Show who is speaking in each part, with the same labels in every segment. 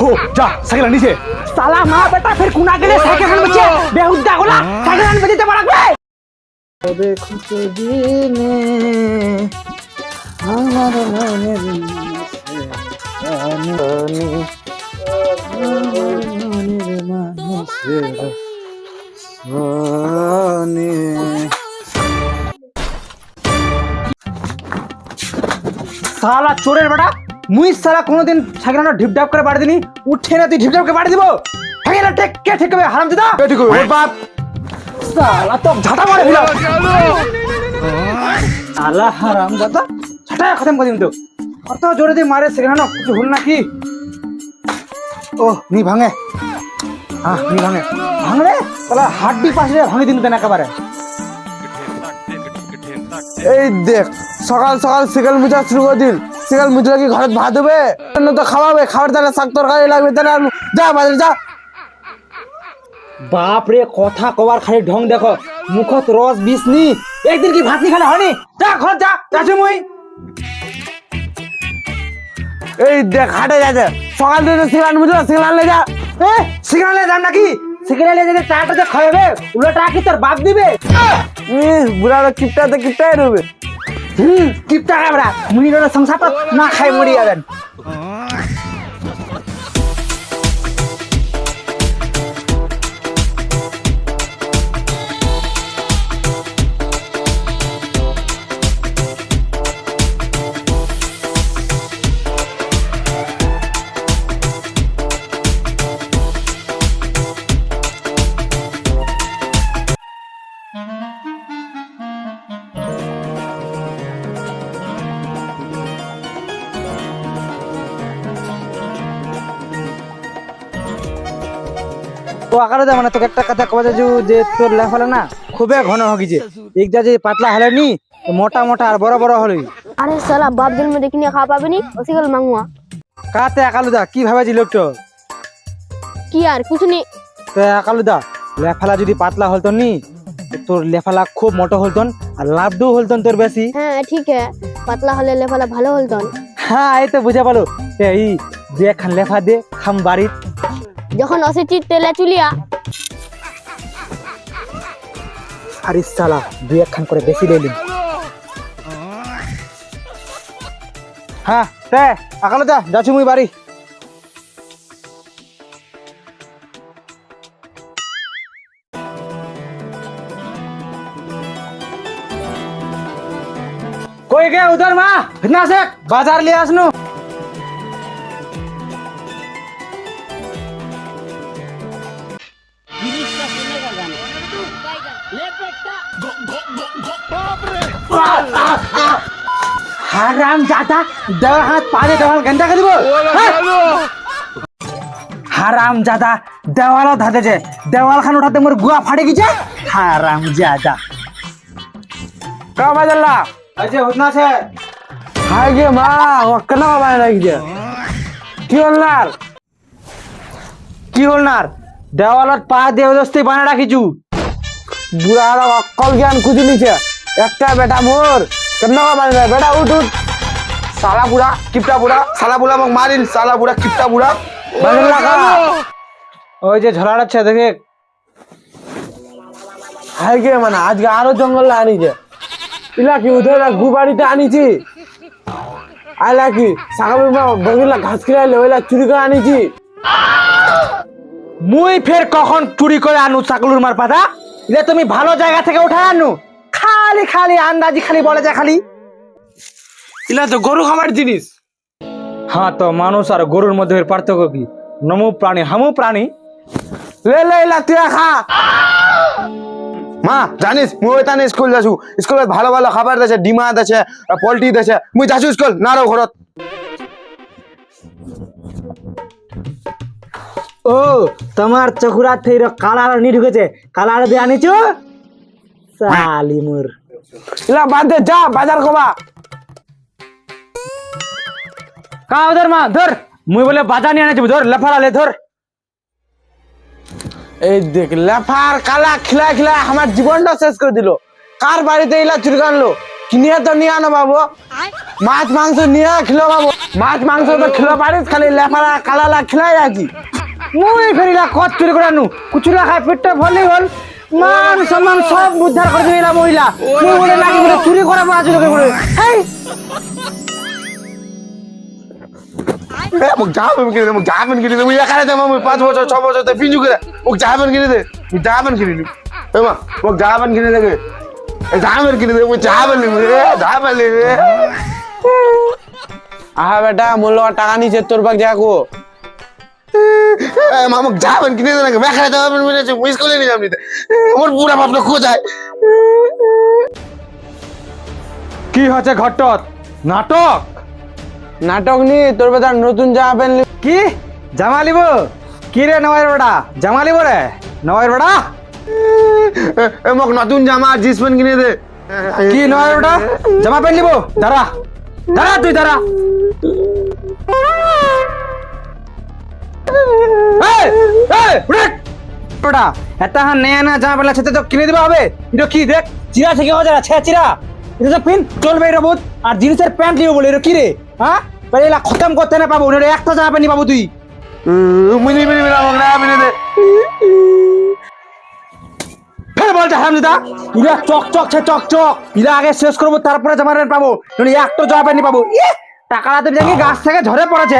Speaker 1: हो जा সাইকেল নিচে
Speaker 2: साला माँ बेटा फिर कुना के लिए साइकिल में बच्चे बेहुदा गोला साइकिल में बच्चे बड़ा बे
Speaker 1: দেখো দিনে আমার মনের মানুষের মনে
Speaker 2: साला चोरेर बेटा মুই সালা কোনোদিন ঢিপ ঢাপ করে বাড়ি দিনি উঠে না তুই ঢিপ ঢাপ করে বাড়ি দিব? ভাগে না টেক কে ঠেকবে হারাম দাদা
Speaker 1: ঠিক হবে ওর বাপ।
Speaker 2: সালা তো ঝাঁটা মারে দিলাম। সালা হারাম দাদা ঝাঁটা খতম করে দিম তো। কত জোরে দিয়ে মারে সেখানে কিছু হল নাকি? ও নি ভাঙে। হ্যাঁ নি ভাঙে। ভাঙলে? সালা হাড্ডি পাশে ভাঙে দিন দেন একেবারে?
Speaker 1: এই দেখ সকাল সকাল সিগাল মুছা শুরু করে দিন। সিগাল মুছলে কি ঘরে ভাত দেবে? অন্য তো খাওয়াবে খাবার তাহলে শাক তরকারি লাগবে তাহলে যা বাজারে যা।
Speaker 2: বাপ রে কথা কবার খালি ঢং দেখো। মুখত রস বিষ নি একদিন কি ভাত নি খালে হয়নি? যা ঘর যা যাচ্ছি মুই
Speaker 1: এই দেখ হাটে যাচ্ছে সকাল থেকে সিগাল মুছলে সিগাল আনলে যা।
Speaker 2: এ সিগনালে যান নাকি? সিগনালে যদি চাটা যে খাইবে উল্টা কি তোর বাপ দিবে?
Speaker 1: ইস, বুড়া তো কিপটাতে কিপটাই রবে।
Speaker 2: হুম কিপটা কাবড়া। মুই রে সংসার তো না খাই মরি ও আকারে মানে তোকে একটা কথা কবা যাজু যে তোর লেখ না খুবই ঘন হগিছে। একটা যে পাতলা হলে নি মোটা মোটা আর বড় বড় হলি
Speaker 3: আরে সালা বাপ জন্ম দেখিনি খাওয়া পাবিনি ওসিগল মাংমা
Speaker 2: কাতে একালুদা কি ভাবে যে লোকটা?
Speaker 3: কি আর কিছু নেই
Speaker 2: তো একালুদা লেফালা যদি পাতলা হলতো নি তোর লেফালা খুব মোটা হলতন আর লাভডু হলতন তোর বেশি।
Speaker 3: হ্যাঁ ঠিক হে। পাতলা হলে লেফালা ভালো হলতন।
Speaker 2: হ্যাঁ এই তো বুঝা পালো। এই দু একখান লেফা দে খাম বাড়ি
Speaker 3: যখন অসেছি তেলে চুলিয়া
Speaker 2: আর সালা দুই একখান করে বেশি দিলিম হ্যাঁ তে আকালো দা যাচ্ছি মুই বাড়ি কই গে উধর মা ভিতনা से बाजार ले आसनु হারাম জাদা দেওয়াল হাত পারে দেওয়াল গেন্দা করে দিব হারাম জাদা দেওয়াল ধাতে যে দেওয়াল খান উঠাতে মোর গুয়া ফাটে গেছে হারাম জাদা
Speaker 1: কা বাজাল্লা
Speaker 2: আচ্ছা হতনা আছে
Speaker 1: হাই গে মা ও কেন বাবা লাগিছে কি হল্লার
Speaker 2: কি হল নার দেওয়ালত পা দেওদস্তি বানা রাখিছু
Speaker 1: বুড়া আর অকল জ্ঞান খুঁজে নিছে। একটা বেটা মোর। কেন বাবা বেটা উঠ উঠ। সালা বুড়া কিপটা বুড়া। সালা বুড়া মোক মারিল সালা বুড়া কিপটা বুড়া।
Speaker 2: ওই যে ঝলাড়াচ্ছে দেখে।
Speaker 1: গে মানে আজকে আরও জঙ্গল আনিছে। ইলা কি উধর গু বাড়িতে আনিছি? আইলা কি? সাকাবের মা বগিলা ঘাস খিলাইলে ওইলা চুরি করে আনিছি।
Speaker 2: মুই ফের কখন চুরি করে আনু চাকলুর মার পাতা এটা তুমি ভালো জায়গা থেকে উঠায় আনু। খালি খালি আন্দাজি খালি বলে যায় খালি।
Speaker 1: ইলা তো গরু খাবার জিনিস।
Speaker 2: হ্যাঁ তো মানুষ আর গরুর মধ্যে পার্থক্য কি? নমু প্রাণী হামু প্রাণী।
Speaker 1: লে লে ইলা তুই খা। মা জানিস মুই ওইখানে স্কুল যাচ্ছু। স্কুলত ভালো ভালো খাবার দেছে ডিমা দেছে পোল্ট্রি দেছে মুই যাচ্ছু স্কুল না রো ঘরত।
Speaker 2: ও, তোমার চকুরা থেইর কালার নি ঢুকেছে কালার দিয়ে আনিছো? সালি মুর।
Speaker 1: ইলা দে, যা, বাজার কবা।
Speaker 2: কা, ধর মা, ধর। মুই বলে বাজা নিয়ে আনেছি, ধর লেফাড়ালে ধর।
Speaker 1: এই দেখ, লেফার কালা খিলা খিলা আমার জীবনটা শেষ করে দিল। কার বাড়িতে ইলা চুরি আনলো? কিনে তো নিয়ে আনো বাবু। মাছ, মাংস নিয়ে খেলো বাবু। মাছ, মাংস তো খেলো পারিস খালি লেফারা কালালা খেলাই আছি
Speaker 2: মুই ফেরিলা কত চুরি করে আনু? কুচুরা খাই পেটটা ভরলে হল। মান সম্মান সব উদ্ধার করে দিলা মহিলা। মুই বলে লাগি বলে চুরি করা পড়া চুরি করে হেই!
Speaker 1: এ, মোক জাহাবেন কিনে দে মোক জাহাবেন কিনে দে। মুই এখানে দে মুই পাঁচ বছর ছ বছর তে পিঞ্জু করে। মোক জাহাবেন কিনে দে মুই জাহাবেন কিনে দিম এ মা মোক জাহাবেন কিনে দে এ জাহাবেন কিনে দে মুই জাহাবেন নিম রে জাহাবেন নিম রে আহা বেটা মোর টাকা নিছে তোর বাগ যাকো এ মা মোক জাহাবেন কিনে দে না গে এখানে দে মুই মুই স্কুলে নিয়ে যাম নিতে। মোর পুরা বাপটা খোঁজায়
Speaker 2: কি হচ্ছে ঘটত নাটক?
Speaker 1: নাটক নি তোর বেটা নতুন জামা প্যান্ট
Speaker 2: কি? জামা লিব কি রে নয়ের বেড়া জামা লিব রে? নয়ের বেড়া
Speaker 1: এ মোক নতুন জামা জিন্স প্যান্ট কিনে দে।
Speaker 2: কি নয়ের বেড়া জামা প্যান্ট লিব? দাঁড়া। দাঁড়া তুই দাঁড়া। বেটা এটা হ্যাঁ নেয়া না তো কিনে দিবা হবে। এটা কি দেখ চিরা থেকে চিরা। এটা তো পিন চলবে এটা আর জিন্সের প্যান্ট বলে এটা কি রে? হ্যাঁ? তাহলে এলা খতম করতে না পাবো এটা একটা জামা প্যান্ট পাবো তুই।
Speaker 1: মুনি মুনি দে।
Speaker 2: ফের ইরা চক চক চক চক। ইরা আগে শেষ করব তারপরে জামা প্যান্ট পাবো। একটা জামা প্যান্ট পাবো। ইয়ে টাকাটা তো গাছ থেকে ঝরে পড়েছে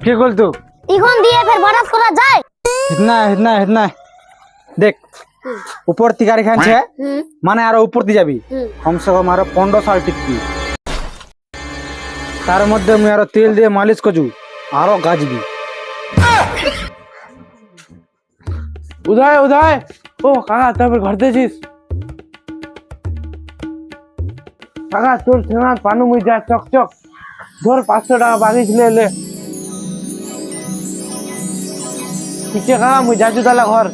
Speaker 2: কি বলতো
Speaker 3: এখন দিয়ে ফের বারাত করা যায়?
Speaker 2: হিতনা হিতনা হিতনা দেখ উপর তিকারি খানছে
Speaker 3: হুম।
Speaker 2: মানে আরও উপর দিয়ে যাবি। কমসে কম আরও পনেরো সাল টিকবি। তার মধ্যে মুই আরও তেল দিয়ে মালিশ করছু আরও গাজবি
Speaker 1: উদয় উদয়। ও কাকা তারপর ঘর দিয়েছিস? কাকা তোর সেনা পানু মুই যা চক চক ধর পাঁচশো টাকা বাকি ছিল এলে। ঠিক আছে কাকা মুই যাচ্ছি তাহলে ঘর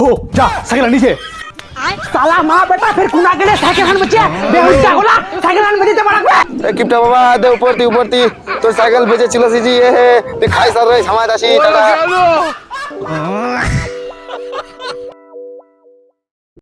Speaker 2: हो जा साइकिल नीचे साला माँ बेटा फिर कुना के लिए साइकिल हान बच्चे बेहुश क्या बोला साइकिल हान बच्चे बड़ा
Speaker 1: কিপটা বাবা দে উপরতি উপরতি তোর সাইকেল বেঁচে ছিল সিজি এ হে তুই খাই সার রে সমাজ আসি টাটা